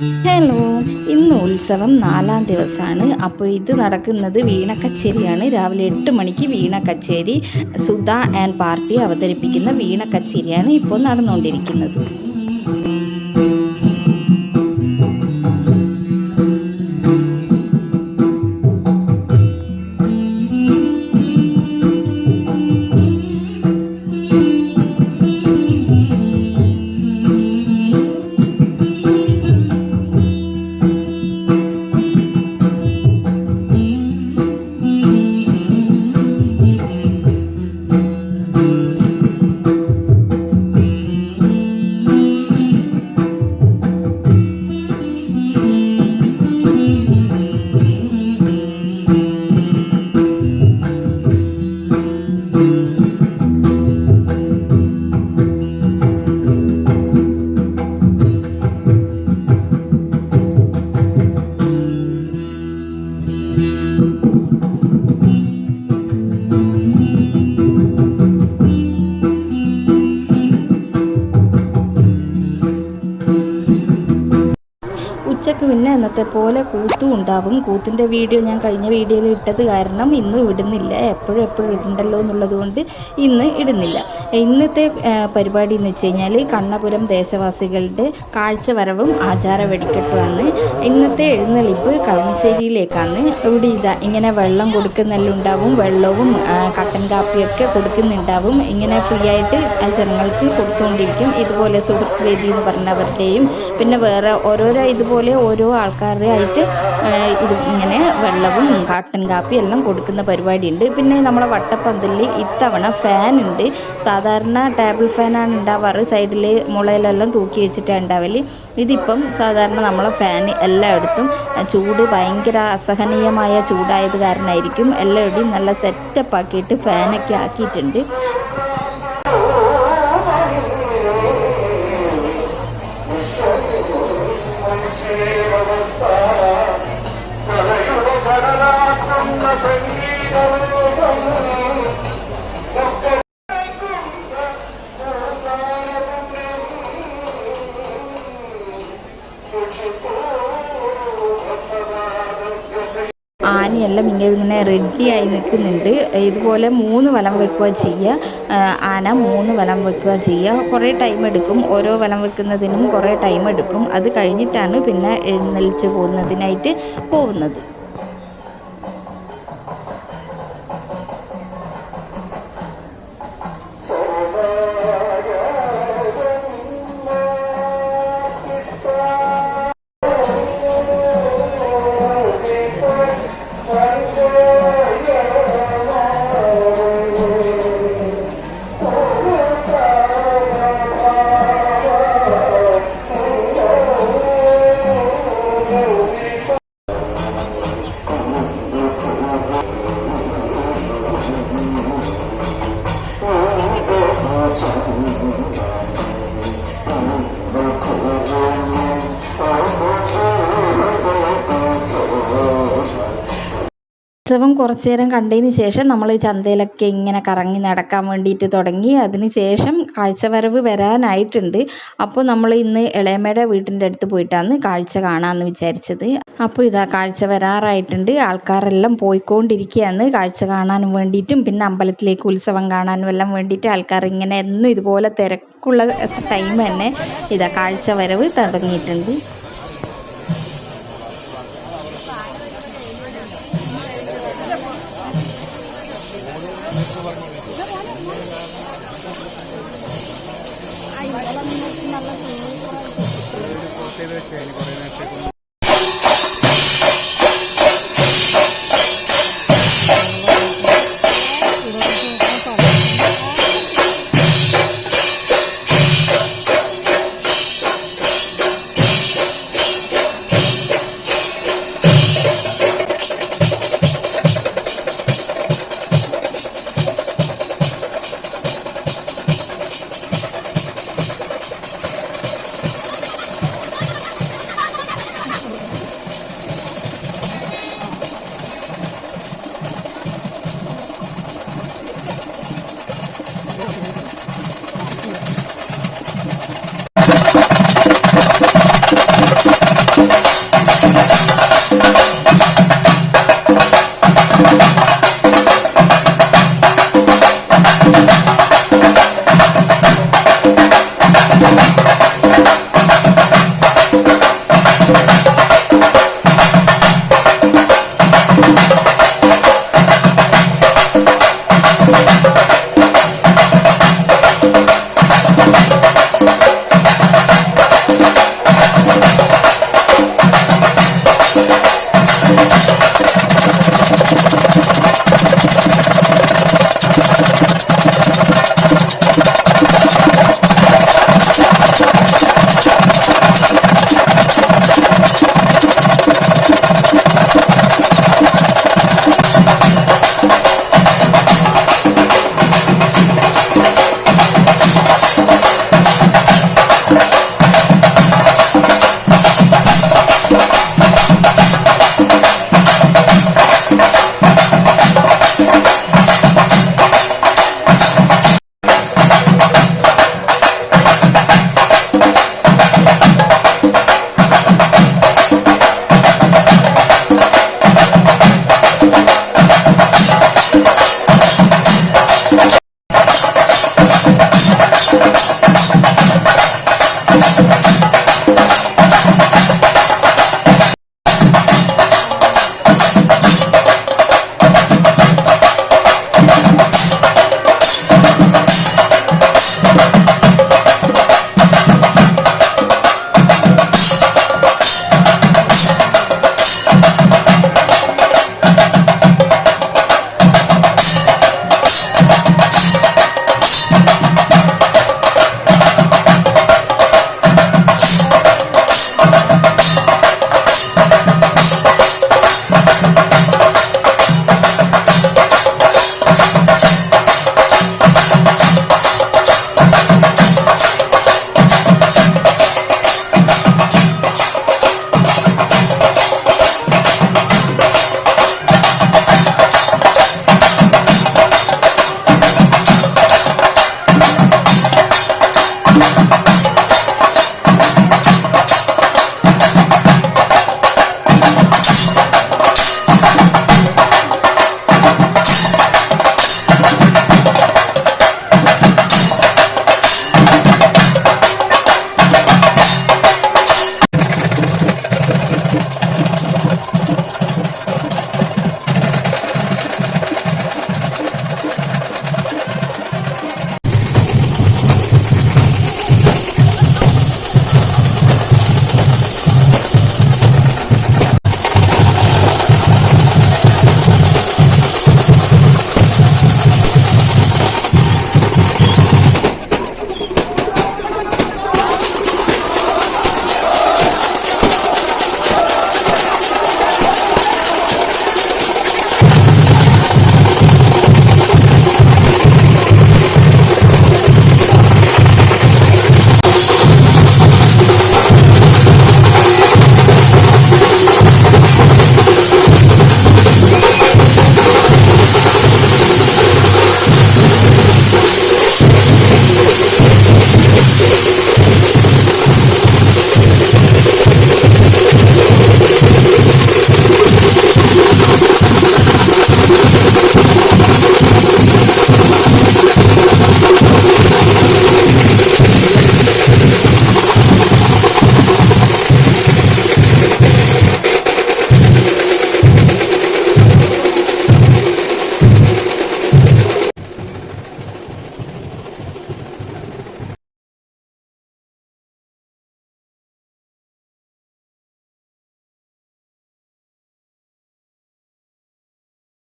Hello ഇന്ന് ഉത്സവം നാലാം ദിവസമാണ്. അപ്പോൾ ഇത് നടക്കുന്നത് വീണ കച്ചേരിയാണ് രാവിലെ എട്ട് മണിക്ക് വീണ കച്ചേരി സുധ ആൻഡ് പാർട്ടി അവതരിപ്പിക്കുന്ന വീണ കച്ചേരിയാണ് ഇപ്പോൾ നടന്നുകൊണ്ടിരിക്കുന്നത്. എന്നത്തെ പോലെ കൂത്തും ഉണ്ടാവും. കൂത്തിന്റെ വീഡിയോ ഞാൻ കഴിഞ്ഞ വീഡിയോയിൽ ഇട്ടത് കാരണം ഇന്നും ഇടുന്നില്ല. എപ്പോഴും എപ്പോഴും ഇടണ്ടല്ലോ എന്നുള്ളത് കൊണ്ട് ഇന്ന് ഇടുന്നില്ല. ഇന്നത്തെ പരിപാടി എന്ന് വെച്ച് കഴിഞ്ഞാൽ കണ്ണപുരം ദേശവാസികളുടെ കാഴ്ചവരവും ആചാര വെടിക്കെട്ടുമാണ് ഇന്നത്തെ എഴുന്നള്ളിപ്പ് കളമശ്ശേരിയിലേക്കാണ്. ഇവിടെ ഇതാ ഇങ്ങനെ വെള്ളം കൊടുക്കുന്നെല്ലാം ഉണ്ടാവും. വെള്ളവും കട്ടൻ കാപ്പിയൊക്കെ കൊടുക്കുന്നുണ്ടാവും. ഇങ്ങനെ ഫ്രീ ആയിട്ട് ജനങ്ങൾക്ക് കൊടുത്തുകൊണ്ടിരിക്കും. ഇതുപോലെ സുഹൃത്ത് വേദി എന്ന് പറഞ്ഞവരുടെയും പിന്നെ വേറെ ഓരോരോ ഇതുപോലെ ഓരോ ആൾക്കാരുടെ ആയിട്ട് ഇത് ഇങ്ങനെ വെള്ളവും കാട്ടൻ കാപ്പി എല്ലാം കൊടുക്കുന്ന പരിപാടിയുണ്ട്. പിന്നെ നമ്മളെ വട്ടപ്പന്തലിൽ ഇത്തവണ ഫാൻ ഉണ്ട്. സാധാരണ ടേബിൾ ഫാനാണ് ഉണ്ടാവാറ് സൈഡിൽ മുളയിലെല്ലാം തൂക്കി വെച്ചിട്ടാണ് ഉണ്ടാവൽ ഇതിപ്പം സാധാരണ നമ്മളെ ഫാൻ എല്ലായിടത്തും ചൂട് ഭയങ്കര അസഹനീയമായ ചൂടായത് കാരണമായിരിക്കും എല്ലായിടത്തും നല്ല സെറ്റപ്പ് ആക്കിയിട്ട് ഫാനൊക്കെ ആക്കിയിട്ടുണ്ട്. ആനയെല്ലാം ഇങ്ങനെ റെഡിയായി നിൽക്കുന്നുണ്ട്. ഇതുപോലെ മൂന്ന് വലം വെക്കുക ചെയ്യുക. ആന മൂന്ന് വലം വെക്കുക ചെയ്യുക. കുറേ ടൈം എടുക്കും. ഓരോ വലം വെക്കുന്നതിനും കുറേ ടൈം എടുക്കും. അത് കഴിഞ്ഞിട്ടാണ് പിന്നെ എഴുന്നള്ളിച്ച് പോകുന്നതിനായിട്ട് പോകുന്നത്. ഉത്സവം കുറച്ച് നേരം കണ്ടതിന് ശേഷം നമ്മൾ ചന്തയിലൊക്കെ ഇങ്ങനെ കറങ്ങി നടക്കാൻ വേണ്ടിയിട്ട് തുടങ്ങി. അതിന് ശേഷം കാഴ്ചവരവ് വരാനായിട്ടുണ്ട്. അപ്പോൾ നമ്മൾ ഇന്ന് ഇളയമ്മയുടെ വീട്ടിന്റെ അടുത്ത് പോയിട്ടാണ് കാഴ്ച കാണാമെന്ന് വിചാരിച്ചത്. അപ്പോൾ ഇതാ കാഴ്ച വരാറായിട്ടുണ്ട്. ആൾക്കാരെല്ലാം പോയിക്കൊണ്ടിരിക്കുകയാണ് കാഴ്ച കാണാൻ വേണ്ടിയിട്ടും. പിന്നെ അമ്പലത്തിലേക്ക് ഉത്സവം കാണാനും എല്ലാം വേണ്ടിയിട്ട് ആൾക്കാർ ഇങ്ങനെ എന്നും ഇതുപോലെ തിരക്കുള്ള ടൈം തന്നെ ഇതാ കാഴ്ച വരവ് തുടങ്ങിയിട്ടുണ്ട്. করে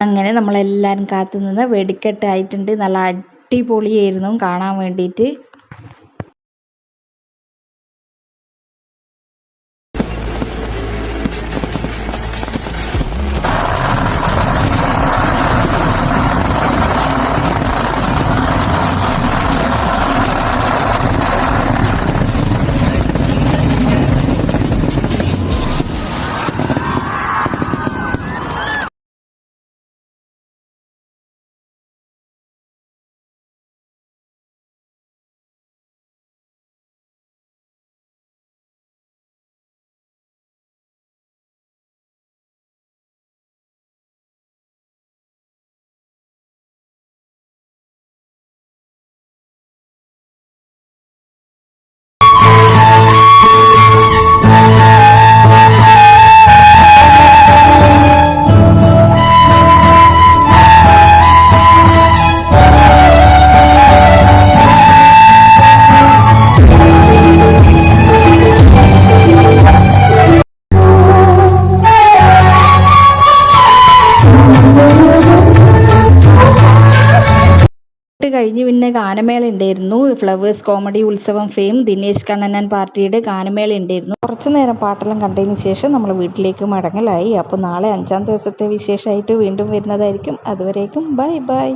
അങ്ങനെ നമ്മളെല്ലാവരും കാത്തു നിന്ന് വെടിക്കെട്ട് ആയിട്ടുണ്ട് നല്ല അടിപൊളിയായിരുന്നു കാണാൻ വേണ്ടിയിട്ട്. കഴിഞ്ഞ് പിന്നെ ഗാനമേള ഉണ്ടായിരുന്നു Flowers comedy Utsavam fame Dinesh Kannan പാർട്ടിയുടെ ഗാനമേള ഉണ്ടായിരുന്നു കുറച്ച് നേരം പാട്ടെല്ലാം കണ്ടതിന് ശേഷം നമ്മൾ വീട്ടിലേക്ക് മടങ്ങലായി. അപ്പോൾ നാളെ അഞ്ചാം ദിവസത്തെ വിശേഷമായിട്ട് വീണ്ടും വരുന്നതായിരിക്കും. അതുവരേക്കും ബൈ ബൈ.